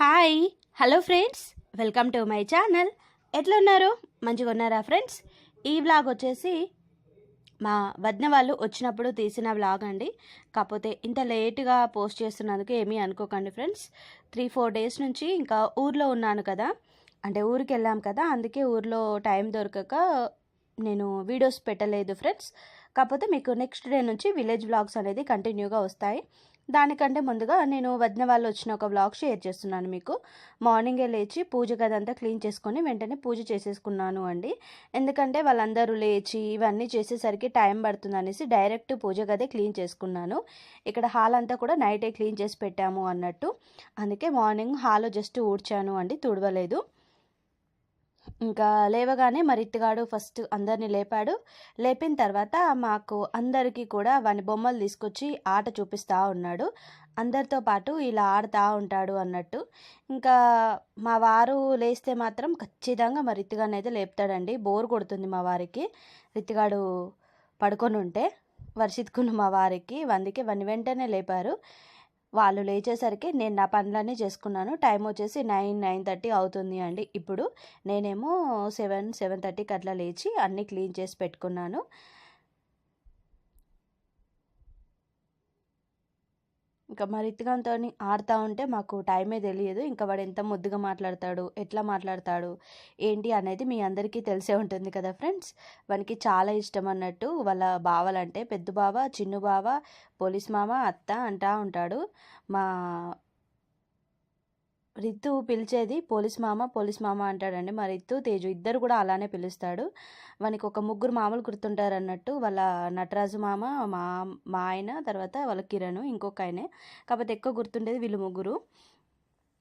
Hi hello friends. Welcome to my channel. ఎట్లున్నారు? మంచిగా ఉన్నారా ఫ్రెండ్స్? ఈ వ్లాగ్ వచ్చేసి మా వదిన వాళ్ళు వచ్చినప్పుడు తీసిన వ్లాగ్ అండి. కాకపోతే ఇంత లేట్గా పోస్ట్ చేస్తున్నందుకు ఏమీ అనుకోకండి ఫ్రెండ్స్. త్రీ ఫోర్ డేస్ నుంచి ఇంకా ఊర్లో ఉన్నాను కదా. అంటే ఊరికి వెళ్ళాం కదా అందుకే ఊర్లో టైం దొరకక నేను వీడియోస్ పెట్టలేదు ఫ్రెండ్స్. కాకపోతే మీకు నెక్స్ట్ డే నుంచి విలేజ్ వ్లాగ్స్ అనేది కంటిన్యూగా వస్తాయి. దానికంటే ముందుగా నేను వదిన వాళ్ళు వచ్చిన ఒక వ్లాగ్ షేర్ చేస్తున్నాను మీకు. మార్నింగే లేచి పూజ గదంతా క్లీన్ చేసుకొని వెంటనే పూజ చేసేసుకున్నాను అండి. ఎందుకంటే వాళ్ళందరూ లేచి ఇవన్నీ చేసేసరికి టైం పడుతుంది అనేసి డైరెక్ట్ పూజ గదే క్లీన్ చేసుకున్నాను. ఇక్కడ హాల్ అంతా కూడా నైటే క్లీన్ చేసి పెట్టాము అన్నట్టు. అందుకే మార్నింగ్ హాల్ జస్ట్ ఊడ్చాను అండి తుడవలేదు. ఇంకా లేవగానే మరిత్తిగాడు ఫస్ట్ అందరిని లేపాడు. లేపిన తర్వాత మాకు అందరికీ కూడా వాని బొమ్మలు తీసుకొచ్చి ఆట చూపిస్తూ ఉన్నాడు. అందరితో పాటు ఇలా ఆడుతూ ఉంటాడు అన్నట్టు. ఇంకా మా వారు లేస్తే మాత్రం ఖచ్చితంగా మా రిత్తిగానైతే లేపుతాడండి. బోర్ కొడుతుంది మా వారికి. రిత్తిగాడు పడుకొని ఉంటే వర్షిత్కున్న మా వారికి. అందుకే వన్ వెంటనే లేపారు. వాళ్ళు లేచేసరికి నేను నా పనులన్నీ చేసుకున్నాను. టైం వచ్చేసి నైన్ నైన్ థర్టీ అవుతుంది అండి. ఇప్పుడు నేనేమో సెవెన్ సెవెన్ థర్టీకి అట్లా లేచి అన్నీ క్లీన్ చేసి పెట్టుకున్నాను. ఇంకా మరి ఇత్తగంతో ఆడుతూ ఉంటే మాకు టైమే తెలియదు. ఇంకా వాడు ఎంత ముద్దుగా మాట్లాడతాడు ఎట్లా మాట్లాడతాడు ఏంటి అనేది మీ అందరికీ తెలిసే ఉంటుంది కదా ఫ్రెండ్స్. వానికి చాలా ఇష్టం అన్నట్టు వాళ్ళ బావలంటే పెద్ద బావ చిన్ను బావ పోలీస్ మామ అత్త అంటా ఉంటాడు. మా రిత్తు పిలిచేది పోలీస్ మామ పోలీస్ మామ అంటాడండి. మా రితు తేజు ఇద్దరు కూడా అలానే పిలుస్తాడు. వానికి ఒక ముగ్గురు మామూలు గుర్తుంటారు అన్నట్టు వాళ్ళ నటరాజు మామ మా మా ఆయన తర్వాత వాళ్ళ కిరణ్ ఇంకొక ఆయనే. కాకపోతే ఎక్కువ గుర్తుండేది వీళ్ళు ముగ్గురు.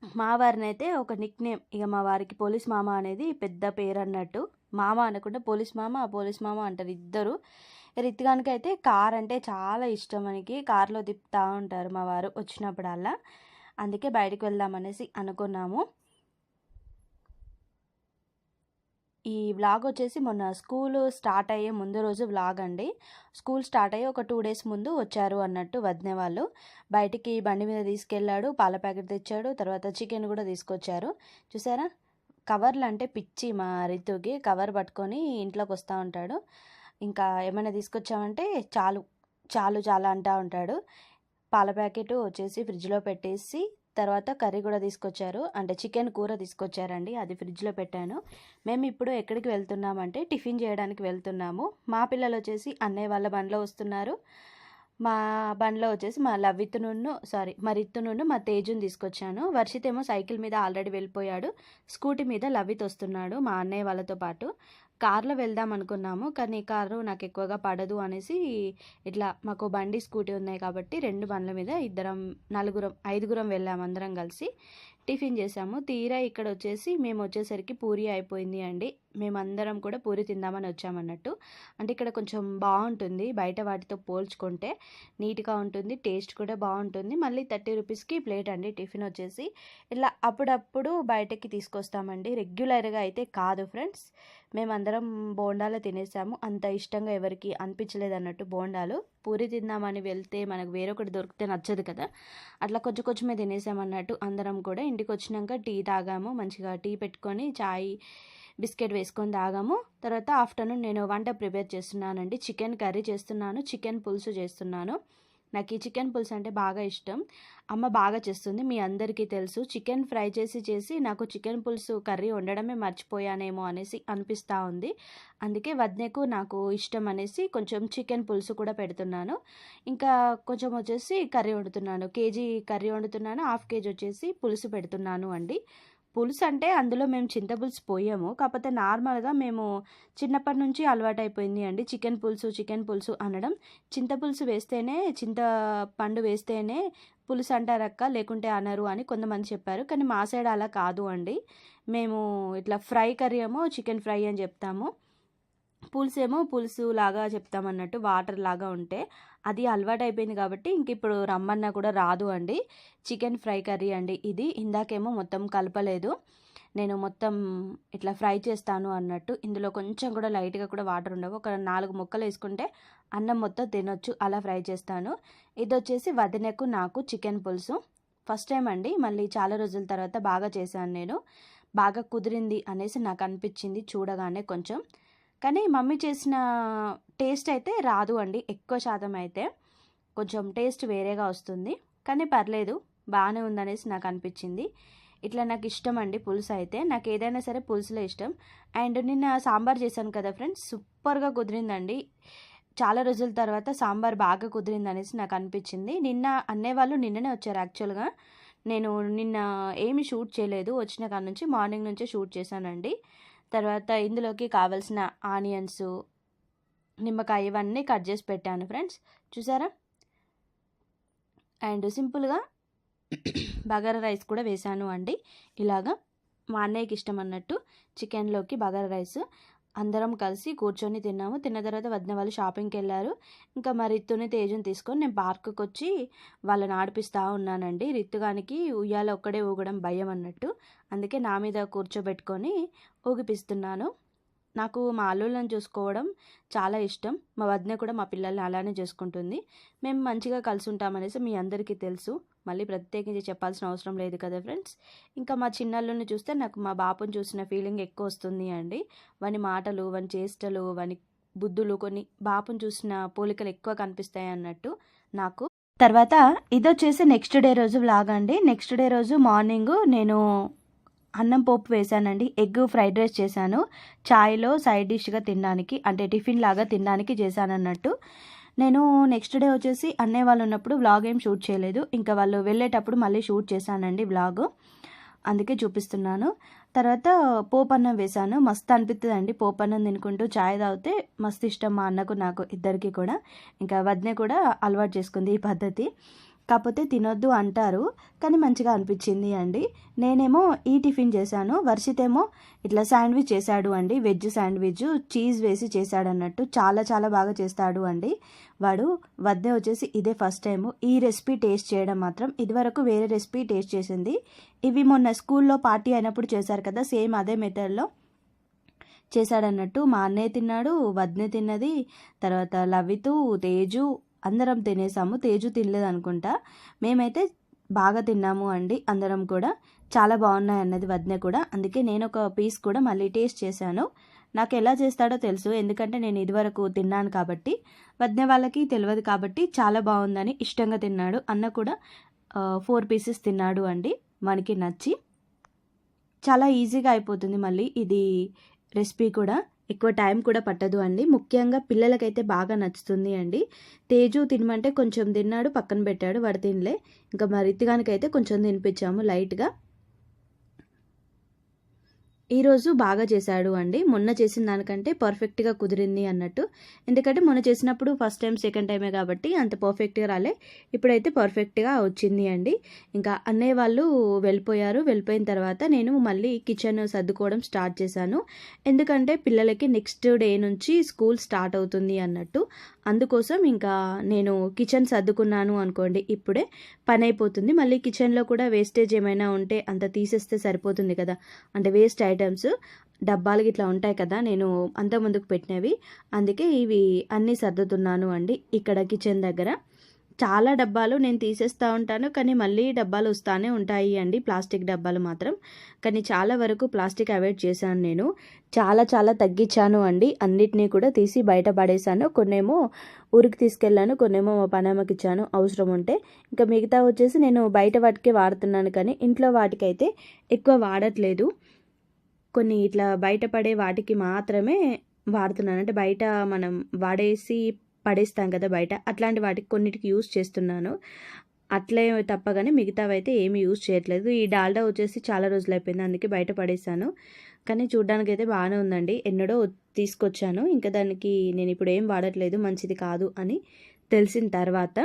మా వారిని అయితే ఒక నిక్ నేమ్ ఇక మా వారికి పోలీస్ మామ అనేది పెద్ద పేరు అన్నట్టు మామ అనకుండా పోలీస్ మామ పోలీస్ మామ అంటారు ఇద్దరు. రితిగానికి అయితే కార్ అంటే చాలా ఇష్టం మనకి. కార్లో తిప్పుతూ ఉంటారు మా వారు వచ్చినప్పుడల్లా. అందుకే బయటకు వెళ్దామనేసి అనుకున్నాము. ఈ వ్లాగ్ వచ్చేసి మొన్న స్కూల్ స్టార్ట్ అయ్యే ముందు రోజు వ్లాగ్ అండి. స్కూల్ స్టార్ట్ అయ్యి ఒక టూ డేస్ ముందు వచ్చారు అన్నట్టు వదిన వాళ్ళు. బయటికి బండి మీద తీసుకెళ్ళాడు పాల ప్యాకెట్ తెచ్చాడు తర్వాత చికెన్ కూడా తీసుకొచ్చారు. చూసారా? కవర్లు అంటే పిచ్చి మా రితుకి కవర్ పట్టుకొని ఇంట్లోకి వస్తూ ఉంటాడు. ఇంకా ఏమైనా తీసుకొచ్చామంటే చాలు చాలు చాలా అంటూ ఉంటాడు. పాల ప్యాకెట్ వచ్చేసి ఫ్రిడ్జ్లో పెట్టేసి తర్వాత కర్రీ కూడా తీసుకొచ్చారు. అంటే చికెన్ కూర తీసుకొచ్చారండి. అది ఫ్రిడ్జ్లో పెట్టాను. మేము ఇప్పుడు ఎక్కడికి వెళ్తున్నామంటే టిఫిన్ చేయడానికి వెళ్తున్నాము. మా పిల్లలు వచ్చేసి అన్నయ్య వాళ్ళ బండ్లో వస్తున్నారు. మా బండ్లో వచ్చేసి మా లవిత్ నుండి సారీ మా రిత్తు నుండి మా తేజుని తీసుకొచ్చాను. వర్షిత్ ఏమో సైకిల్ మీద ఆల్రెడీ వెళ్ళిపోయాడు. స్కూటీ మీద లవ్విత్ వస్తున్నాడు మా అన్నయ్య వాళ్ళతో పాటు. కార్లో వెళ్దాం అనుకున్నాము కానీ కారు నాకు ఎక్కువగా పడదు అనేసి ఇట్లా మాకు బండి స్కూటీ ఉన్నాయి కాబట్టి రెండు బండ్ల మీద ఇద్దరం నలుగురం ఐదుగురం వెళ్ళాము అందరం కలిసి. టిఫిన్ చేసాము. తీరా ఇక్కడ వచ్చేసి మేము వచ్చేసరికి పూరి అయిపోయింది అండి. మేమందరం కూడా పూరి తిందామని వచ్చామన్నట్టు అంటే ఇక్కడ కొంచెం బాగుంటుంది బయట వాటితో పోల్చుకుంటే. నీట్గా ఉంటుంది టేస్ట్ కూడా బాగుంటుంది. మళ్ళీ థర్టీ రూపీస్కి ప్లేట్ అండి టిఫిన్ వచ్చేసి. ఇలా అప్పుడప్పుడు బయటకి తీసుకొస్తామండి. రెగ్యులర్గా అయితే కాదు ఫ్రెండ్స్. మేమందరం బోండాలు తినేసాము. అంత ఇష్టంగా ఎవరికి అనిపించలేదు అన్నట్టు బోండాలు. పూరి తిందామని వెళ్తే మనకు వేరొకటి దొరికితే నచ్చదు కదా. అట్లా కొంచెం కొంచెమే తినేసామన్నట్టు అందరం కూడా ఇంటికి వచ్చినాక టీ తాగాము. మంచిగా టీ పెట్టుకొని చాయ్ బిస్కెట్ వేసుకొని తాగాము. తర్వాత ఆఫ్టర్నూన్ నేను వంట ప్రిపేర్ చేస్తున్నానండి. చికెన్ కర్రీ చేస్తున్నాను. చికెన్ పులుసు చేస్తున్నాను. నాకు ఈ చికెన్ పులుసు అంటే బాగా ఇష్టం. అమ్మ బాగా చేస్తుంది మీ అందరికీ తెలుసు. చికెన్ ఫ్రై చేసి చేసి నాకు చికెన్ పులుసు కర్రీ వండడమే మర్చిపోయానేమో అనేసి అనిపిస్తూ ఉంది. అందుకే వద్నెకు నాకు ఇష్టం అనేసి కొంచెం చికెన్ పులుసు కూడా పెడుతున్నాను. ఇంకా కొంచెం వచ్చేసి కర్రీ వండుతున్నాను. కేజీ కర్రీ వండుతున్నాను హాఫ్ కేజీ వచ్చేసి పులుసు పెడుతున్నాను అండి. పులుసు అంటే అందులో మేము చింతపులుసు పోయాము. కాకపోతే నార్మల్గా మేము చిన్నప్పటి నుంచి అలవాటైపోయింది అండి. చికెన్ పులుసు చికెన్ పులుసు అనడం. చింతపులుసు వేస్తేనే చింతపండు వేస్తేనే పులుసు అంటారక్క లేకుంటే అనరు అని కొంతమంది చెప్పారు. కానీ మా సైడ్ అలా కాదు అండి. మేము ఇట్లా ఫ్రై కర్రీ ఏమో చికెన్ ఫ్రై అని చెప్తాము. పులుసు ఏమో పులుసు లాగా చెప్తామన్నట్టు వాటర్ లాగా ఉంటే అది అలవాటు అయిపోయింది కాబట్టి ఇంక ఇప్పుడు రమ్మన్నా కూడా రాదు అండి. చికెన్ ఫ్రై కర్రీ అండి ఇది. ఇందాకేమో మొత్తం కలపలేదు. నేను మొత్తం ఇట్లా ఫ్రై చేస్తాను అన్నట్టు. ఇందులో కొంచెం కూడా లైట్గా కూడా వాటర్ ఉండవు. ఒక నాలుగు ముక్కలు వేసుకుంటే అన్నం మొత్తం తినొచ్చు. అలా ఫ్రై చేస్తాను. ఇది వచ్చేసి వదినకు నాకు చికెన్ పులుసు. ఫస్ట్ టైం అండి. మళ్ళీ చాలా రోజుల తర్వాత బాగా చేశాను నేను. బాగా కుదిరింది అనేసి నాకు అనిపించింది చూడగానే కొంచెం. కానీ మమ్మీ చేసిన టేస్ట్ అయితే రాదు అండి ఎక్కువ శాతం అయితే. కొంచెం టేస్ట్ వేరేగా వస్తుంది. కానీ పర్లేదు బాగానే ఉందనేసి నాకు అనిపించింది. ఇట్లా నాకు ఇష్టం అండి పులుసు అయితే. నాకు ఏదైనా సరే పులుసులో ఇష్టం. అండ్ నిన్న సాంబార్ చేశాను కదా ఫ్రెండ్స్ సూపర్గా కుదిరిందండి. చాలా రోజుల తర్వాత సాంబార్ బాగా కుదిరింది అనేసి నాకు అనిపించింది. నిన్న అనేవాళ్ళు నిన్ననే వచ్చారు యాక్చువల్గా. నేను నిన్న ఏమి షూట్ చేయలేదు. వచ్చిన కాడ నుంచి మార్నింగ్ నుంచే షూట్ చేశానండి. తర్వాత ఇందులోకి కావాల్సిన ఆనియన్స్ నిమ్మకాయ ఇవన్నీ కట్ చేసి పెట్టాను ఫ్రెండ్స్. చూసారా? అండ్ సింపుల్గా బగారా రైస్ కూడా వేశాను అండి. ఇలాగా మా అన్నయ్యకి ఇష్టం అన్నట్టు చికెన్లోకి బగారా రైస్ అందరం కలిసి కూర్చొని తిన్నాము. తిన్న తర్వాత వదిన వాళ్ళు షాపింగ్కి వెళ్ళారు. ఇంకా మా రిత్తుని తేజుని తీసుకొని నేను పార్కుకి వచ్చి వాళ్ళని ఆడిపిస్తూ ఉన్నానండి. రిత్తుగానికి ఉయ్యాల ఒక్కడే ఊగడం భయం అన్నట్టు. అందుకే నా మీద కూర్చోబెట్టుకొని ఊగిపిస్తున్నాను. నాకు మా అల్లుళ్ళని చూసుకోవడం చాలా ఇష్టం. మా వదిన కూడా మా పిల్లల్ని అలానే చేసుకుంటుంది. మేము మంచిగా కలిసి ఉంటామనేసి మీ అందరికీ తెలుసు. మళ్ళీ ప్రత్యేకించి చెప్పాల్సిన అవసరం లేదు కదా ఫ్రెండ్స్? ఇంకా మా చిన్నల్లుని చూస్తే నాకు మా బాపుని చూసిన ఫీలింగ్ ఎక్కువ వస్తుంది అండి. వాని మాటలు వాని చేష్టలు వాని బుద్ధులు కొన్ని బాపుని చూసిన పోలికలు ఎక్కువ కనిపిస్తాయి అన్నట్టు నాకు. తర్వాత ఇదొచ్చేసి నెక్స్ట్ డే రోజు వ్లాగ్ అండి. నెక్స్ట్ డే రోజు మార్నింగ్ నేను అన్నం పోపు వేశానండి ఎగ్ ఫ్రైడ్ రైస్ చేశాను. చాయ్లో సైడ్ డిష్గా తినడానికి అంటే టిఫిన్ లాగా తినడానికి చేశాను అన్నట్టు నేను నెక్స్ట్ డే వచ్చేసి అన్నయ్య వాళ్ళు ఉన్నప్పుడు వ్లాగ్ ఏం షూట్ చేయలేదు. ఇంకా వాళ్ళు వెళ్ళేటప్పుడు మళ్ళీ షూట్ చేశానండి వ్లాగ్ అందుకే చూపిస్తున్నాను. తర్వాత పోపన్నం వేశాను. మస్తు అనిపిస్తుందండి అండి పోపన్నం తినుకుంటూ చాయ్ తాగితే మస్తు ఇష్టం మా అన్నకు నాకు ఇద్దరికి కూడా. ఇంకా వదిన కూడా అలవాటు చేసుకుంది ఈ పద్ధతి. కాకపోతే తినొద్దు అంటారు. కానీ మంచిగా అనిపించింది అండి. నేనేమో ఈ టిఫిన్ చేశాను. వర్షితేమో ఇట్లా శాండ్విచ్ చేశాడు అండి. వెజ్ శాండ్విచ్ చీజ్ వేసి చేశాడు అన్నట్టు చాలా చాలా బాగా చేస్తాడు అండి. వాడు వద్దే వచ్చేసి ఇదే ఫస్ట్ టైం ఈ రెసిపీ టేస్ట్ చేయడం మాత్రం ఇదివరకు వేరే రెసిపీ టేస్ట్ చేసింది. ఇవి మొన్న స్కూల్లో పార్టీ అయినప్పుడు చేశారు కదా సేమ్ అదే మెథడ్లో చేశాడన్నట్టు మా అన్నయ్య తిన్నాడు వద్నే తిన్నది తర్వాత లవితు తేజు అందరం తినేసాము తేజు తినలేదు అనుకుంటా మేమైతే బాగా తిన్నాము అండి అందరం కూడా. చాలా బాగున్నాయి అన్నది వదిన కూడా. అందుకే నేను ఒక పీస్ కూడా మళ్ళీ టేస్ట్ చేశాను. నాకు ఎలా చేస్తాడో తెలుసు ఎందుకంటే నేను ఇదివరకు తిన్నాను కాబట్టి. వదిన వాళ్ళకి తెలియదు కాబట్టి చాలా బాగుందని ఇష్టంగా తిన్నాడు. అన్న కూడా ఫోర్ పీసెస్ తిన్నాడు అండి మనకి నచ్చి. చాలా ఈజీగా అయిపోతుంది మళ్ళీ ఇది రెసిపీ కూడా. ఎక్కువ టైం కూడా పట్టదు అండి. ముఖ్యంగా పిల్లలకైతే బాగా నచ్చుతుంది అండి. తేజు తినమంటే కొంచెం తిన్నాడు పక్కన పెట్టాడు వాడు తినలే. ఇంకా మరి రితిగానికైతే కొంచెం తినిపించాము లైట్గా. ఈరోజు బాగా చేశాడు అండి. మొన్న చేసిన దానికంటే పర్ఫెక్ట్గా కుదిరింది అన్నట్టు. ఎందుకంటే మొన్న చేసినప్పుడు ఫస్ట్ టైం సెకండ్ టైమే కాబట్టి అంత పర్ఫెక్ట్గా రాలే. ఇప్పుడైతే పర్ఫెక్ట్గా వచ్చింది అండి. ఇంకా అన్నయ్య వాళ్ళు వెళ్ళిపోయారు. వెళ్ళిపోయిన తర్వాత నేను మళ్ళీ కిచెన్ సర్దుకోవడం స్టార్ట్ చేశాను. ఎందుకంటే పిల్లలకి నెక్స్ట్ డే నుంచి స్కూల్ స్టార్ట్ అవుతుంది అన్నట్టు. అందుకోసం ఇంకా నేను కిచెన్ సర్దుకున్నాను అనుకోండి ఇప్పుడే పని అయిపోతుంది మళ్ళీ కిచెన్లో కూడా వేస్టేజ్ ఏమైనా ఉంటే అంత తీసేస్తే సరిపోతుంది కదా. అంటే వేస్ట్ ఐటమ్స్ డబ్బాలు ఇట్లా ఉంటాయి కదా నేను అంత ముందుకు పెట్టినవి. అందుకే ఇవి అన్నీ సర్దుతున్నాను అండి ఇక్కడ కిచెన్ దగ్గర. చాలా డబ్బాలు నేను తీసేస్తూ ఉంటాను కానీ మళ్ళీ డబ్బాలు వస్తూనే ఉంటాయి అండి ప్లాస్టిక్ డబ్బాలు మాత్రం. కానీ చాలా వరకు ప్లాస్టిక్ అవాయిడ్ చేశాను నేను. చాలా చాలా తగ్గించాను అండి. అన్నిటినీ కూడా తీసి బయట పడేశాను. కొన్నేమో ఊరికి తీసుకెళ్ళాను కొన్నేమో మా పనామకి ఇచ్చాను అవసరం ఉంటే. ఇంకా మిగతా వచ్చేసి నేను బయట వాటికే వాడుతున్నాను కానీ ఇంట్లో వాటికైతే ఎక్కువ వాడట్లేదు. కొన్ని ఇట్లా బయటపడే వాటికి మాత్రమే వాడుతున్నాను. అంటే బయట మనం వాడేసి పడేస్తాం కదా బయట. అట్లాంటి వాటికి కొన్నిటికి యూస్ చేస్తున్నాను. అట్లే తప్పగానే మిగతావి అయితే యూజ్ చేయట్లేదు. ఈ డాల్డా వచ్చేసి చాలా రోజులు అయిపోయింది. అందుకే బయట పడేశాను. కానీ చూడ్డానికి అయితే బాగానే ఉందండి. ఎన్నడో తీసుకొచ్చాను. ఇంకా దానికి నేను ఇప్పుడు ఏం వాడట్లేదు. మంచిది కాదు అని తెలిసిన తర్వాత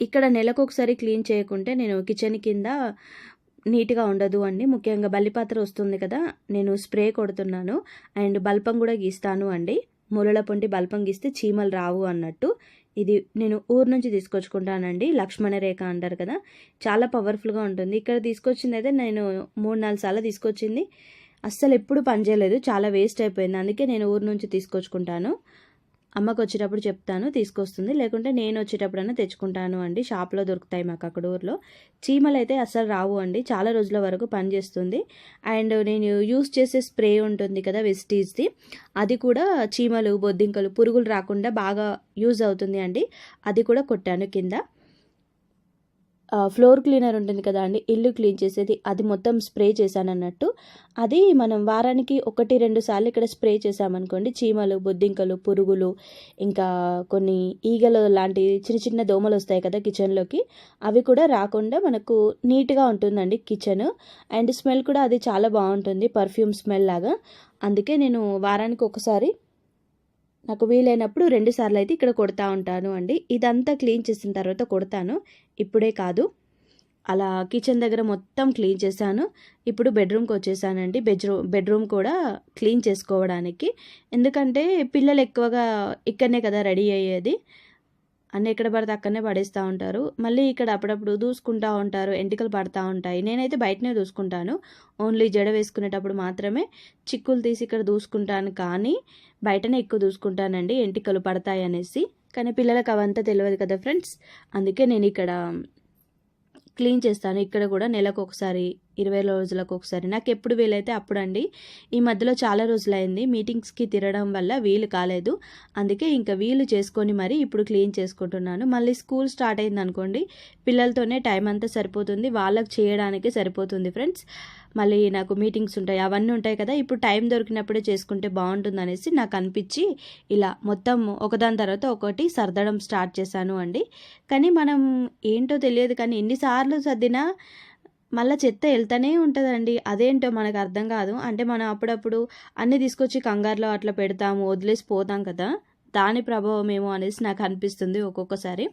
ఇక్కడ నెలకు ఒకసారి క్లీన్ చేయకుంటే నేను కిచెన్ కింద నీట్గా ఉండదు అండి. ముఖ్యంగా బల్లిపాత్ర వస్తుంది కదా. నేను స్ప్రే కొడుతున్నాను. అండ్ బల్పం కూడా గీస్తాను అండి. ములల పొంటి బల్పం గీస్తే చీమలు రావు అన్నట్టు. ఇది నేను ఊరు నుంచి తీసుకొచ్చుకుంటానండి. లక్ష్మణ రేఖ అంటారు కదా. చాలా పవర్ఫుల్గా ఉంటుంది. ఇక్కడ తీసుకొచ్చింది అయితే నేను మూడు నాలుగు సార్లు తీసుకొచ్చింది. అస్సలు ఎప్పుడు పనిచేయలేదు. చాలా వేస్ట్ అయిపోయింది. అందుకే నేను ఊరు నుంచి తీసుకొచ్చుకుంటాను. అమ్మకు వచ్చేటప్పుడు చెప్తాను తీసుకొస్తుంది. లేకుంటే నేను వచ్చేటప్పుడైనా తెచ్చుకుంటాను అండి. షాప్లో దొరుకుతాయి మాకు అక్కడ ఊర్లో. చీమలు అయితే అస్సలు రావు అండి. చాలా రోజుల వరకు పనిచేస్తుంది. అండ్ నేను యూస్ చేసే స్ప్రే ఉంటుంది కదా వెస్టీజ్ది. అది కూడా చీమలు బొద్దింకలు పురుగులు రాకుండా బాగా యూజ్ అవుతుంది అండి. అది కూడా కొట్టాను కింద. ఫ్లోర్ క్లీనర్ ఉంటుంది కదా అండి ఇల్లు క్లీన్ చేసేది అది మొత్తం స్ప్రే చేశాను అన్నట్టు అది మనం వారానికి ఒకటి రెండు సార్లు ఇక్కడ స్ప్రే చేసామనుకోండి చీమలు బొద్దింకలు పురుగులు ఇంకా కొన్ని ఈగలు లాంటి చిన్న చిన్న దోమలు వస్తాయి కదా కిచెన్లోకి అవి కూడా రాకుండా మనకు నీట్గా ఉంటుందండి కిచెన్. అండ్ స్మెల్ కూడా అది చాలా బాగుంటుంది పర్ఫ్యూమ్ స్మెల్ లాగా. అందుకే నేను వారానికి ఒకసారి నాకు వీలైనప్పుడు రెండు సార్లు అయితే ఇక్కడ కొడతా ఉంటాను అండి. ఇదంతా క్లీన్ చేసిన తర్వాత కొడతాను. ఇప్పుడే కాదు. అలా కిచెన్ దగ్గర మొత్తం క్లీన్ చేశాను. ఇప్పుడు బెడ్రూమ్కి వచ్చేసానండి. బెడ్రూమ్ బెడ్రూమ్ కూడా క్లీన్ చేసుకోవడానికి. ఎందుకంటే పిల్లలు ఎక్కువగా ఇక్కడనే కదా రెడీ అయ్యేది. అన్నీ ఎక్కడ పడితే అక్కడనే పడేస్తూ ఉంటారు. మళ్ళీ ఇక్కడ అప్పుడప్పుడు దూసుకుంటూ ఉంటారు. ఎంటికలు పడతా ఉంటాయి. నేనైతే బయటనే దూసుకుంటాను. ఓన్లీ జడ వేసుకునేటప్పుడు మాత్రమే చిక్కులు తీసి ఇక్కడ దూసుకుంటాను. కానీ బయటనే ఎక్కువ దూసుకుంటానండి. ఎంటికలు పడతాయి అనేసి కానీ పిల్లలకు అవంతా తెలియదు కదా ఫ్రెండ్స్. అందుకే నేను ఇక్కడ క్లీన్ చేస్తాను. ఇక్కడ కూడా నెలకు ఒకసారి ఇరవై రోజులకు ఒకసారి. నాకు ఎప్పుడు వీలైతే అప్పుడు అండి. ఈ మధ్యలో చాలా రోజులైంది. మీటింగ్స్కి తిరగడం వల్ల వీలు కాలేదు. అందుకే ఇంకా వీలు చేసుకొని మరి ఇప్పుడు క్లీన్ చేసుకుంటున్నాను. మళ్ళీ స్కూల్ స్టార్ట్ అయింది అనుకోండి పిల్లలతోనే టైం అంతా సరిపోతుంది. వాళ్ళకి చేయడానికి సరిపోతుంది ఫ్రెండ్స్. మళ్ళీ నాకు మీటింగ్స్ ఉంటాయి అవన్నీ ఉంటాయి కదా ఇప్పుడు టైం దొరికినప్పుడే చేసుకుంటే బాగుంటుంది అనేసి నాకు అనిపించి ఇలా మొత్తం ఒకదాని తర్వాత ఒకటి సర్దడం స్టార్ట్ చేశాను అండి. కానీ మనం ఏంటో తెలియదు కానీ ఎన్నిసార్లు సర్దినా మళ్ళీ చెత్త వెళ్తూనే ఉంటుందండి. అదేంటో మనకు అర్థం కాదు. అంటే మనం అప్పుడప్పుడు అన్నీ తీసుకొచ్చి కంగారులో అట్లా పెడతాము వదిలేసి పోతాం కదా దాని ప్రభావం ఏమో అనేసి నాకు అనిపిస్తుంది ఒక్కొక్కసారి.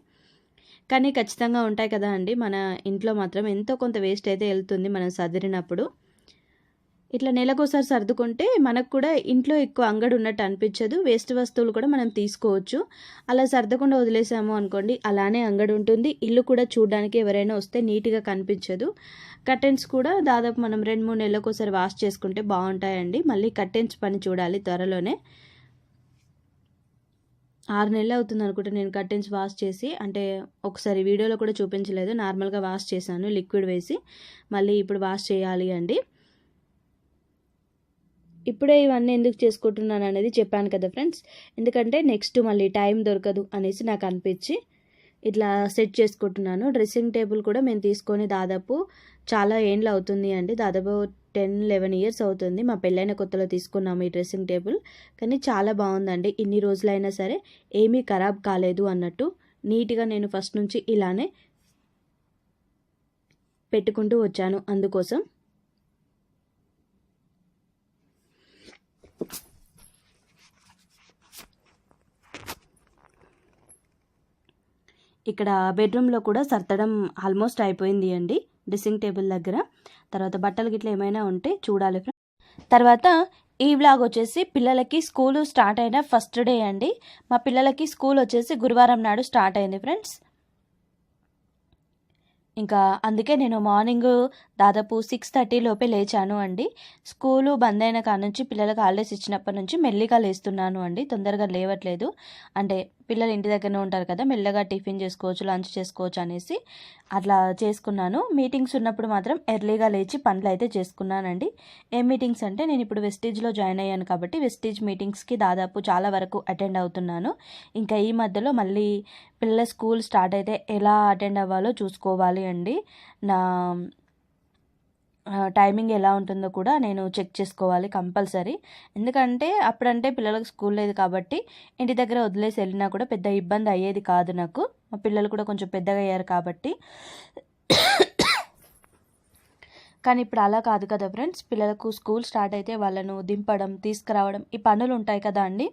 కానీ ఖచ్చితంగా ఉంటాయి కదా అండి. మన ఇంట్లో మాత్రం ఎంతో కొంత వేస్ట్ అయితే వెళ్తుంది మనం సదిరినప్పుడు. ఇట్లా నెలకోసారి సర్దుకుంటే మనకు కూడా ఇంట్లో ఎక్కువ అంగడి ఉన్నట్టు అనిపించదు. వేస్ట్ వస్తువులు కూడా మనం తీసుకోవచ్చు. అలా సర్దకుండా వదిలేసాము అనుకోండి అలానే అంగడి ఉంటుంది. ఇల్లు కూడా చూడడానికి ఎవరైనా వస్తే నీట్గా కనిపించదు. కర్టెన్స్ కూడా దాదాపు మనం రెండు మూడు నెలలకోసారి వాష్ చేసుకుంటే బాగుంటాయండి. మళ్ళీ కర్టెన్స్ పని చూడాలి త్వరలోనే. ఆరు నెలలు అవుతుంది అనుకుంటా నేను కర్టెన్స్ వాష్ చేసి అంటే ఒకసారి వీడియోలో కూడా చూపించలేదు. నార్మల్గా వాష్ చేశాను లిక్విడ్ వేసి మళ్ళీ ఇప్పుడు వాష్ చేయాలి అండి. ఇప్పుడే ఇవన్నీ ఎందుకు చేసుకుంటున్నాను అనేది చెప్పాను కదా ఫ్రెండ్స్. ఎందుకంటే నెక్స్ట్ మళ్ళీ టైం దొరకదు అనేసి నాకు అనిపించి ఇట్లా సెట్ చేసుకుంటున్నాను. డ్రెస్సింగ్ టేబుల్ కూడా మేము తీసుకొని దాదాపు చాలా ఏండ్లు అవుతుంది అండి. దాదాపు టెన్ లెవెన్ ఇయర్స్ అవుతుంది. మా పెళ్ళైన కొత్తలో తీసుకున్నాము ఈ డ్రెస్సింగ్ టేబుల్. కానీ చాలా బాగుందండి. ఇన్ని రోజులైనా సరే ఏమీ ఖరాబ్ కాలేదు అన్నట్టు నీట్గా నేను ఫస్ట్ నుంచి ఇలానే పెట్టుకుంటూ వచ్చాను. అందుకోసం ఇక్కడ బెడ్రూమ్లో కూడా సర్దడం ఆల్మోస్ట్ అయిపోయింది అండి డ్రెస్సింగ్ టేబుల్ దగ్గర. తర్వాత బట్టలు గిట్ల ఏమైనా ఉంటే చూడాలి ఫ్రెండ్స్. తర్వాత ఈ వ్లాగ్ వచ్చేసి పిల్లలకి స్కూలు స్టార్ట్ అయిన ఫస్ట్ డే అండి. మా పిల్లలకి స్కూల్ వచ్చేసి గురువారం నాడు స్టార్ట్ అయింది ఫ్రెండ్స్. ఇంకా అందుకే నేను మార్నింగ్ దాదాపు సిక్స్ థర్టీ లోపే లేచాను అండి. స్కూలు బంద్ అయిన కాడ నుంచి పిల్లలకు హాలిడేస్ ఇచ్చినప్పటి నుంచి మెల్లిగా లేస్తున్నాను అండి. తొందరగా లేవట్లేదు. అంటే పిల్లలు ఇంటి దగ్గరనే ఉంటారు కదా మెల్లగా టిఫిన్ చేసుకోవచ్చు లంచ్ చేసుకోవచ్చు అనేసి అట్లా చేసుకున్నాను. మీటింగ్స్ ఉన్నప్పుడు మాత్రం ఎర్లీగా లేచి పనులు అయితే చేసుకున్నానండి. ఏం మీటింగ్స్ అంటే నేను ఇప్పుడు వెస్టీజ్లో జాయిన్ అయ్యాను కాబట్టి వెస్టీజ్ మీటింగ్స్కి దాదాపు చాలా వరకు అటెండ్ అవుతున్నాను. ఇంకా ఈ మధ్యలో మళ్ళీ పిల్లల స్కూల్ స్టార్ట్ అయితే ఎలా అటెండ్ అవ్వాలో చూసుకోవాలి అండి. నా టైమింగ్ ఎలా ఉంటుందో కూడా నేను చెక్ చేసుకోవాలి కంపల్సరీ ఎందుకంటే అప్పుడంటే పిల్లలకు స్కూల్ లేదు కాబట్టి ఇంటి దగ్గర వదిలేసి వెళ్ళినా కూడా పెద్ద ఇబ్బంది అయ్యేది కాదు నాకు. మా పిల్లలు కూడా కొంచెం పెద్దగా అయ్యారు కాబట్టి. కానీ ఇప్పుడు అలా కాదు కదా ఫ్రెండ్స్ పిల్లలకు స్కూల్ స్టార్ట్ అయితే వాళ్ళను దింపడం తీసుకురావడం ఈ పనులు ఉంటాయి కదా అండి.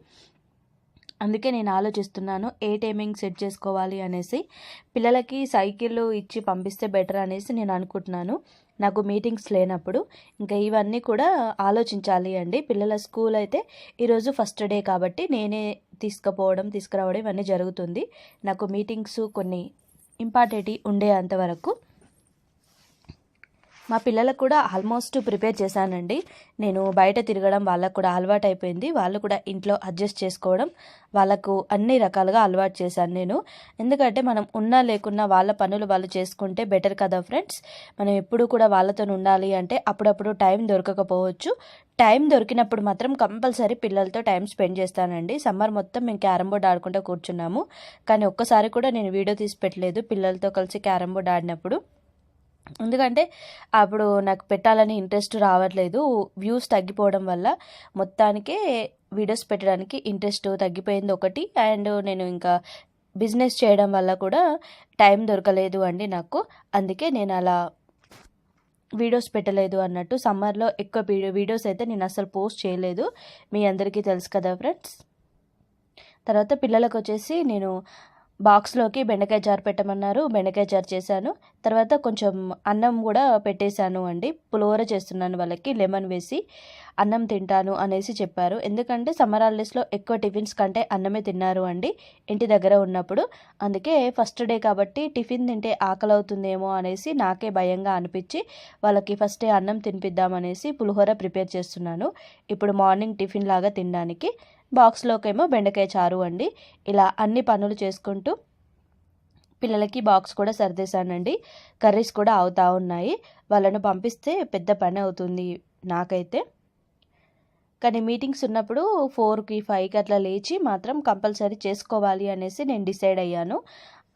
అందుకే నేను ఆలోచిస్తున్నాను ఏ టైమింగ్ సెట్ చేసుకోవాలి అనేసి. పిల్లలకి సైకిల్ ఇచ్చి పంపిస్తే బెటర్ అనేసి నేను అనుకుంటున్నాను. నాకు మీటింగ్స్ లేనప్పుడు ఇంకా ఇవన్నీ కూడా ఆలోచించాలి అండి. పిల్లల స్కూల్ అయితే ఈరోజు ఫస్ట్ డే కాబట్టి నేనే తీసుకుపోవడం తీసుకురావడం ఇవన్నీ జరుగుతుంది. నాకు మీటింగ్స్ కొన్ని ఇంపార్టెంట్ ఉండే అంతవరకు మా పిల్లలకు కూడా ఆల్మోస్ట్ ప్రిపేర్ చేశానండి. నేను బయట తిరగడం వాళ్ళకు కూడా అలవాటు అయిపోయింది వాళ్ళు కూడా ఇంట్లో అడ్జస్ట్ చేసుకోవడం వాళ్ళకు అన్ని రకాలుగా అలవాటు చేశాను నేను. ఎందుకంటే మనం ఉన్నా లేకున్నా వాళ్ళ పనులు వాళ్ళు చేసుకుంటే బెటర్ కదా ఫ్రెండ్స్ మనం ఎప్పుడు కూడా వాళ్ళతో ఉండాలి అంటే అప్పుడప్పుడు టైం దొరకకపోవచ్చు. టైం దొరికినప్పుడు మాత్రం కంపల్సరీ పిల్లలతో టైం స్పెండ్ చేస్తానండి. సమ్మర్ మొత్తం మేము క్యారమ్ బోర్డ్ ఆడుకుంటూ కూర్చున్నాము. కానీ ఒక్కసారి కూడా నేను వీడియో తీసి పెట్టలేదు. పిల్లలతో కలిసి క్యారమ్ బోర్డ్ ఆడినప్పుడు. ఎందుకంటే అప్పుడు నాకు పెట్టాలని ఇంట్రెస్ట్ రావట్లేదు వ్యూస్ తగ్గిపోవడం వల్ల మొత్తానికే వీడియోస్ పెట్టడానికి ఇంట్రెస్ట్ తగ్గిపోయింది ఒకటి. అండ్ నేను ఇంకా బిజినెస్ చేయడం వల్ల కూడా టైం దొరకలేదు అండి నాకు. అందుకే నేను అలా వీడియోస్ పెట్టలేదు అన్నట్టు. సమ్మర్లో ఎక్కువ వీడియోస్ అయితే నేను అసలు పోస్ట్ చేయలేదు. మీ అందరికీ తెలుసు కదా ఫ్రెండ్స్. తర్వాత పిల్లలకు వచ్చేసి నేను బాక్స్లోకి బెండకాయ జారు పెట్టమన్నారు. బెండకాయ జారు చేశాను. తర్వాత కొంచెం అన్నం కూడా పెట్టేశాను అండి. పులిహోర చేస్తున్నాను వాళ్ళకి లెమన్ వేసి అన్నం తింటాను అనేసి చెప్పారు. ఎందుకంటే సమ్మర్ హాలిడేస్లో ఎక్కువ టిఫిన్స్ కంటే అన్నమే తిన్నారు అండి ఇంటి దగ్గర ఉన్నప్పుడు. అందుకే ఫస్ట్ డే కాబట్టి టిఫిన్ తింటే ఆకలి అవుతుందేమో అనేసి నాకే భయంగా అనిపించి వాళ్ళకి ఫస్ట్ డే అన్నం తినిపిద్దామనేసి పులిహోర ప్రిపేర్ చేస్తున్నాను. ఇప్పుడు మార్నింగ్ టిఫిన్ లాగా తినడానికి. బాక్స్లోకేమో బెండకాయ చారు అండి. ఇలా అన్ని పనులు చేసుకుంటూ పిల్లలకి బాక్స్ కూడా సర్దేశానండి. కర్రీస్ కూడా అవుతా ఉన్నాయి. వాళ్ళను పంపిస్తే పెద్ద పని అవుతుంది నాకైతే. కానీ మీటింగ్స్ ఉన్నప్పుడు ఫోర్కి ఫైవ్కి అట్లా లేచి మాత్రం కంపల్సరీ చేసుకోవాలి అనేసి నేను డిసైడ్ అయ్యాను.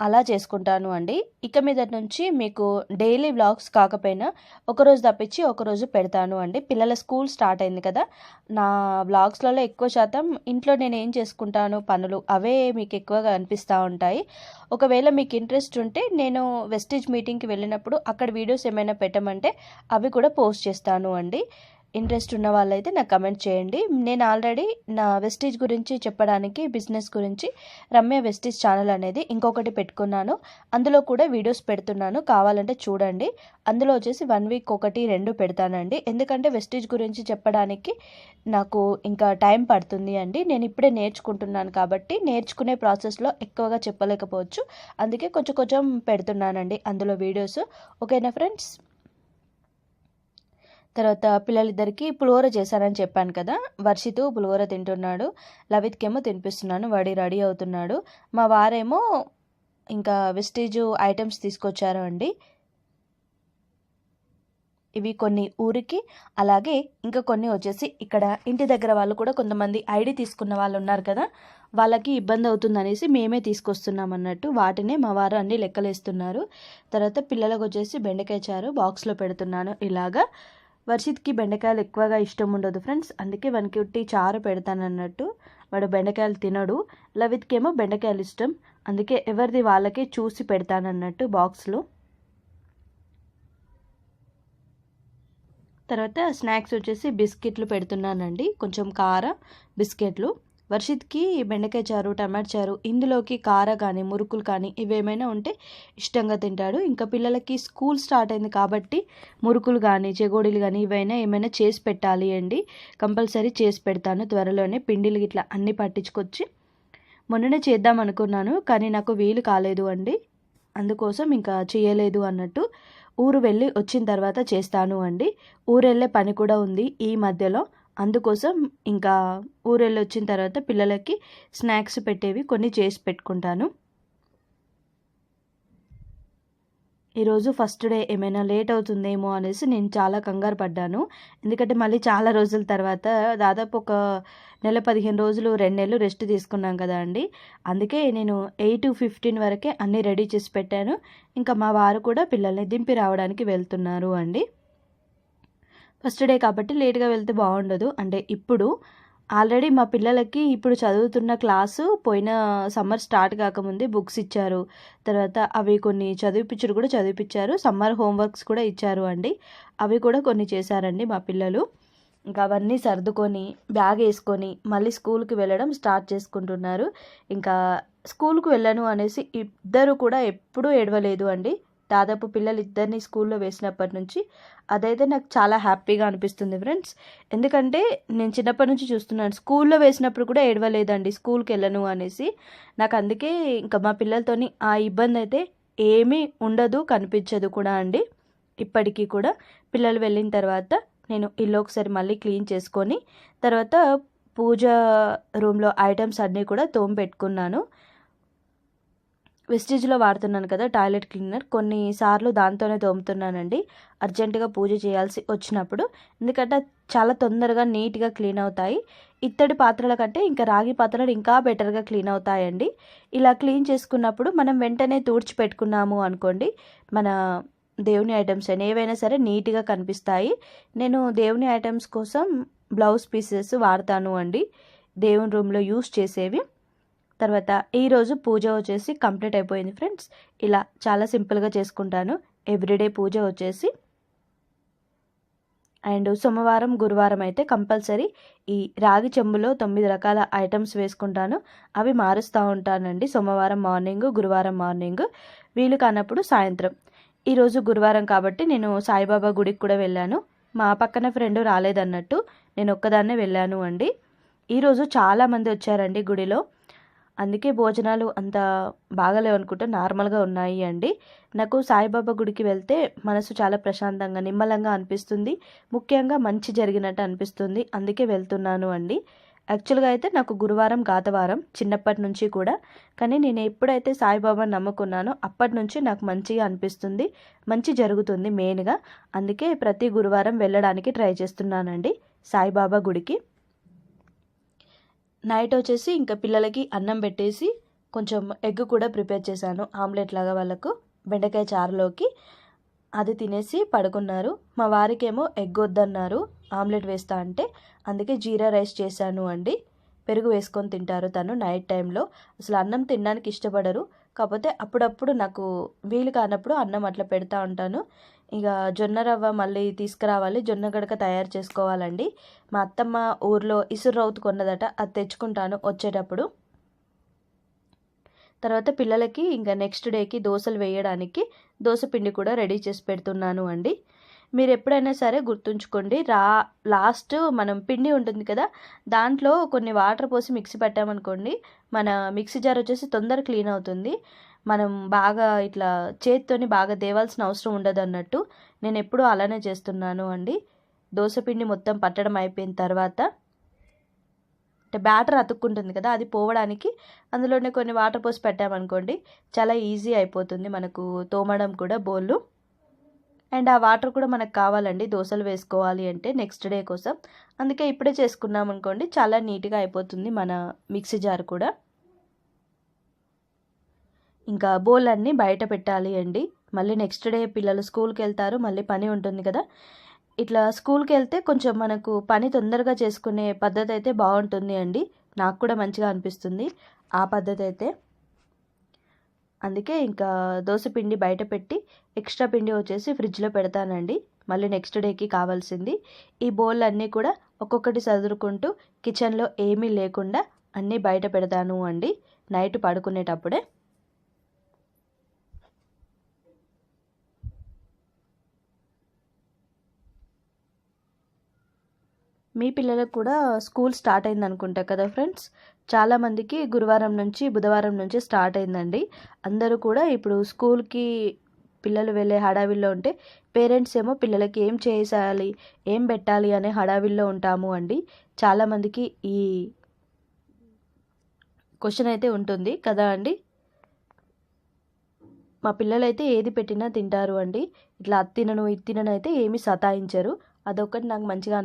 అలా చేసుకుంటాను అండి. ఇక మీద నుంచి మీకు డైలీ వ్లాగ్స్ కాకపోయినా ఒకరోజు తప్పించి ఒకరోజు పెడతాను అండి. పిల్లల స్కూల్ స్టార్ట్ అయింది కదా నా వ్లాగ్స్లలో ఎక్కువ శాతం ఇంట్లో నేను ఏం చేసుకుంటాను పనులు అవే మీకు ఎక్కువగా అనిపిస్తూ ఉంటాయి. ఒకవేళ మీకు ఇంట్రెస్ట్ ఉంటే నేను వెస్టేజ్ మీటింగ్కి వెళ్ళినప్పుడు అక్కడ వీడియోస్ ఏమైనా పెట్టమంటే అవి కూడా పోస్ట్ చేస్తాను అండి. ఇంట్రెస్ట్ ఉన్న వాళ్ళైతే నాకు కమెంట్ చేయండి. నేను ఆల్రెడీ నా వెస్టీజ్ గురించి చెప్పడానికి బిజినెస్ గురించి రమ్య వెస్టీజ్ ఛానల్ అనేది ఇంకొకటి పెట్టుకున్నాను. అందులో కూడా వీడియోస్ పెడుతున్నాను. కావాలంటే చూడండి. అందులో వచ్చేసి వన్ వీక్ ఒకటి రెండు పెడతానండి. ఎందుకంటే వెస్టీజ్ గురించి చెప్పడానికి నాకు ఇంకా టైం పడుతుంది అండి. నేను ఇప్పుడే నేర్చుకుంటున్నాను కాబట్టి నేర్చుకునే ప్రాసెస్లో ఎక్కువగా చెప్పలేకపోవచ్చు. అందుకే కొంచెం కొంచెం పెడుతున్నానండి అందులో వీడియోస్. ఓకేనా ఫ్రెండ్స్? తర్వాత పిల్లలిద్దరికీ పులిహోర చేశానని చెప్పాను కదా. వర్షితు పులిహోర తింటున్నాడు. లవిత్కేమో తినిపిస్తున్నాను. వాడి రెడీ అవుతున్నాడు. మా వారేమో ఇంకా వెస్టేజ్ ఐటమ్స్ తీసుకొచ్చారు అండి. ఇవి కొన్ని ఊరికి అలాగే ఇంకా కొన్ని వచ్చేసి ఇక్కడ ఇంటి దగ్గర వాళ్ళు కూడా కొంతమంది ఐడి తీసుకున్న వాళ్ళు ఉన్నారు కదా. వాళ్ళకి ఇబ్బంది అవుతుంది అనేసి మేమే తీసుకొస్తున్నాం అన్నట్టు వాటినే మా వారు అన్ని లెక్కలేస్తున్నారు. తర్వాత పిల్లలకు వచ్చేసి బెండకాయ చారు బాక్స్లో పెడుతున్నాను ఇలాగా. వర్షిత్కి బెండకాయలు ఎక్కువగా ఇష్టం ఉండదు ఫ్రెండ్స్. అందుకే వానికి ఉట్టి చారు పెడతానన్నట్టు వాడు బెండకాయలు తినడు. లవిత్కేమో బెండకాయలు ఇష్టం. అందుకే ఎవరిది వాళ్ళకే చూసి పెడతానన్నట్టు బాక్స్లో. తర్వాత స్నాక్స్ వచ్చేసి బిస్కెట్లు పెడుతున్నానండి. కొంచెం కార బిస్కెట్లు. వర్షిత్కి బెండకాయ చారు టమాటా చారు ఇందులోకి కార కానీ మురుకులు కానీ ఇవేమైనా ఉంటే ఇష్టంగా తింటాడు. ఇంకా పిల్లలకి స్కూల్ స్టార్ట్ అయింది కాబట్టి మురుకులు కానీ చెగోడీలు కానీ ఇవైనా ఏమైనా చేసి పెట్టాలి అండి. కంపల్సరీ చేసి పెడతాను. త్వరలోనే పిండిలు ఇట్లా అన్నీ పట్టించుకొచ్చి మొన్ననే చేద్దాం అనుకున్నాను కానీ నాకు వీలు కాలేదు అండి. అందుకోసం ఇంకా చేయలేదు అన్నట్టు ఊరు వెళ్ళి వచ్చిన తర్వాత చేస్తాను అండి. ఊరు వెళ్ళే పని కూడా ఉంది ఈ మధ్యలో. అందుకోసం ఇంకా ఊరెళ్ళి వచ్చిన తర్వాత పిల్లలకి స్నాక్స్ పెట్టేవి కొన్ని చేసి పెట్టుకుంటాను. ఈరోజు ఫస్ట్ డే ఏమైనా లేట్ అవుతుందేమో అనేసి నేను చాలా కంగారు పడ్డాను. ఎందుకంటే మళ్ళీ చాలా రోజుల తర్వాత దాదాపు ఒక నెల పదిహేను రోజులు రెండు నెలలు రెస్ట్ తీసుకున్నాం కదా అండి. అందుకే నేను ఎయిట్ ఫిఫ్టీన్ వరకే అన్నీ రెడీ చేసి పెట్టాను. ఇంకా మా వారు కూడా పిల్లల్ని దింపి రావడానికి వెళ్తున్నారు అండి. ఫస్ట్ డే కాబట్టి లేట్గా వెళ్తే బాగుండదు. అంటే ఇప్పుడు ఆల్రెడీ మా పిల్లలకి ఇప్పుడు చదువుతున్న క్లాసు పోయిన సమ్మర్ స్టార్ట్ కాకముందే బుక్స్ ఇచ్చారు. తర్వాత అవి కొన్ని చదివిపించుడు కూడా చదివిపించారు సమ్మర్ హోంవర్క్స్ కూడా ఇచ్చారు అండి. అవి కూడా కొన్ని చేశారండి మా పిల్లలు. ఇంకా అవన్నీ సర్దుకొని బ్యాగ్ వేసుకొని మళ్ళీ స్కూల్కి వెళ్ళడం స్టార్ట్ చేసుకుంటున్నారు. ఇంకా స్కూల్కి వెళ్ళను అనేసి ఇద్దరు కూడా ఎప్పుడూ ఏడవలేదు అండి. దాదాపు పిల్లలు ఇద్దరిని స్కూల్లో వేసినప్పటి నుంచి అదైతే నాకు చాలా హ్యాపీగా అనిపిస్తుంది ఫ్రెండ్స్. ఎందుకంటే నేను చిన్నప్పటి నుంచి చూస్తున్నాను స్కూల్లో వేసినప్పుడు కూడా ఏడవలేదండి స్కూల్కి వెళ్ళను అనేసి. నాకు అందుకే ఇంకా మా పిల్లలతోని ఆ ఇబ్బంది అయితే ఏమీ ఉండదు కనిపించదు కూడా అండి. ఇప్పటికీ కూడా పిల్లలు వెళ్ళిన తర్వాత నేను ఇల్లు ఒకసారి మళ్ళీ క్లీన్ చేసుకొని తర్వాత పూజ రూమ్లో ఐటమ్స్ అన్నీ కూడా తోమి పెట్టుకున్నాను వెస్టేజ్లో వాడుతున్నాను కదా టాయిలెట్ క్లీనర్. కొన్నిసార్లు దాంతోనే తోముతున్నానండి. అర్జెంటుగా పూజ చేయాల్సి వచ్చినప్పుడు. ఎందుకంటే చాలా తొందరగా నీట్గా క్లీన్ అవుతాయి. ఇత్తడి పాత్రల కంటే ఇంకా రాగి పాత్రలు ఇంకా బెటర్గా క్లీన్ అవుతాయండి. ఇలా క్లీన్ చేసుకున్నప్పుడు మనం వెంటనే తూడ్చి పెట్టుకున్నాము అనుకోండి మన దేవుని ఐటమ్స్ అని ఏవైనా సరే నీట్గా కనిపిస్తాయి. నేను దేవుని ఐటమ్స్ కోసం బ్లౌజ్ పీసెస్ వాడతాను అండి. దేవుని రూమ్లో యూస్ చేసేవి. తర్వాత ఈరోజు పూజ వచ్చేసి కంప్లీట్ అయిపోయింది ఫ్రెండ్స్. ఇలా చాలా సింపుల్గా చేసుకుంటాను. ఎవ్రీడే పూజ వచ్చేసి. అండ్ సోమవారం గురువారం అయితే కంపల్సరీ ఈ రాగి చెంబులో తొమ్మిది రకాల ఐటమ్స్ వేసుకుంటాను. అవి మారుస్తూ ఉంటానండి. సోమవారం మార్నింగ్ గురువారం మార్నింగ్. వీలు కానప్పుడు సాయంత్రం. ఈరోజు గురువారం కాబట్టి నేను సాయిబాబా గుడికి కూడా వెళ్ళాను. మా పక్కన ఫ్రెండ్ రాలేదన్నట్టు నేను ఒక్కదాన్నే వెళ్ళాను అండి. ఈరోజు చాలామంది వచ్చారండి గుడిలో. అందుకే భోజనాలు అంత బాగలేవు అనుకుంటా నార్మల్గా ఉన్నాయి అండి. నాకు సాయిబాబా గుడికి వెళ్తే మనసు చాలా ప్రశాంతంగా నిమ్మలంగా అనిపిస్తుంది. ముఖ్యంగా మంచి జరిగినట్టు అనిపిస్తుంది. అందుకే వెళ్తున్నాను అండి. యాక్చువల్గా అయితే నాకు గురువారం గాతవారం చిన్నప్పటి నుంచి కూడా. కానీ నేను ఎప్పుడైతే సాయిబాబా నమ్ముకున్నానో అప్పటి నుంచి నాకు మంచిగా అనిపిస్తుంది. మంచి జరుగుతుంది మెయిన్గా. అందుకే ప్రతి గురువారం వెళ్ళడానికి ట్రై చేస్తున్నానండి సాయిబాబా గుడికి. నైట్ వచ్చేసి ఇంకా పిల్లలకి అన్నం పెట్టేసి కొంచెం ఎగ్ కూడా ప్రిపేర్ చేశాను ఆమ్లెట్ లాగా వాళ్ళకు బెండకాయ చారులోకి. అది తినేసి పడుకున్నారు. మా వారికేమో ఎగ్ వద్దన్నారు ఆమ్లెట్ వేస్తా అంటే. అందుకే జీరా రైస్ చేశాను అండి. పెరుగు వేసుకొని తింటారు తను నైట్ టైంలో. అసలు అన్నం తినడానికి ఇష్టపడరు. కాకపోతే అప్పుడప్పుడు నాకు వీలు కానప్పుడు అన్నం అట్లా పెడతా ఉంటాను. ఇక జొన్న రవ్వ మళ్ళీ తీసుకురావాలి. జొన్న గడక తయారు చేసుకోవాలండి. మా అత్తమ్మ ఊర్లో ఇసురు కొన్నదట. అది తెచ్చుకుంటాను వచ్చేటప్పుడు. తర్వాత పిల్లలకి ఇంకా నెక్స్ట్ డేకి దోశలు వేయడానికి దోశ పిండి కూడా రెడీ చేసి పెడుతున్నాను అండి. మీరు ఎప్పుడైనా సరే గుర్తుంచుకోండి రా లాస్ట్ మనం పిండి ఉంటుంది కదా దాంట్లో కొన్ని వాటర్ పోసి మిక్సీ పెట్టామనుకోండి మన మిక్సీ జార్ వచ్చేసి తొందర క్లీన్ అవుతుంది. మనం బాగా ఇట్లా చేతితోని బాగా దేవాల్సిన అవసరం ఉండదు అన్నట్టు నేను ఎప్పుడూ అలానే చేస్తున్నాను అండి. పిండి మొత్తం పట్టడం అయిపోయిన తర్వాత అంటే బ్యాటర్ అతుక్కుంటుంది కదా అది పోవడానికి అందులోనే కొన్ని వాటర్ పోసి పెట్టామనుకోండి చాలా ఈజీ అయిపోతుంది మనకు తోమడం కూడా బోళ్ళు అండ్ ఆ వాటర్ కూడా మనకు కావాలండి దోశలు వేసుకోవాలి అంటే నెక్స్ట్ డే కోసం. అందుకే ఇప్పుడే చేసుకున్నాం అనుకోండి చాలా నీట్గా అయిపోతుంది మన మిక్సీ జార్ కూడా. ఇంకా బోల్ అన్నీ బయట పెట్టాలి అండి. మళ్ళీ నెక్స్ట్ డే పిల్లలు స్కూల్కి వెళ్తారు మళ్ళీ పని ఉంటుంది కదా. ఇట్లా స్కూల్కి వెళ్తే కొంచెం మనకు పని తొందరగా చేసుకునే పద్ధతి అయితే బాగుంటుంది అండి. నాకు కూడా మంచిగా అనిపిస్తుంది ఆ పద్ధతి అయితే. అందుకే ఇంకా దోశ పిండి బయట పెట్టి ఎక్స్ట్రా పిండి వచ్చేసి ఫ్రిడ్జ్లో పెడతానండి. మళ్ళీ నెక్స్ట్ డేకి కావాల్సింది. ఈ బౌల్ అన్నీ కూడా ఒక్కొక్కటి చదువుకుంటూ కిచెన్లో ఏమీ లేకుండా అన్నీ బయట పెడతాను అండి. నైట్ పడుకునేటప్పుడే. మీ పిల్లలకు కూడా స్కూల్ స్టార్ట్ అయింది అనుకుంటా కదా ఫ్రెండ్స్? చాలామందికి గురువారం నుంచి బుధవారం నుంచి స్టార్ట్ అయిందండి. అందరూ కూడా ఇప్పుడు స్కూల్కి పిల్లలు వెళ్ళే హడావిల్లో ఉంటే పేరెంట్స్ ఏమో పిల్లలకి ఏం చేసేయాలి ఏం పెట్టాలి అనే హడావిల్లో ఉంటాము అండి. చాలామందికి ఈ క్వశ్చన్ అయితే ఉంటుంది కదా అండి? మా పిల్లలైతే ఏది పెట్టినా తింటారు అండి. ఇట్లా అత్తినను ఇత్తినను అయితే ఏమి సతాయించరు. అదొకటి నాకు మంచిగా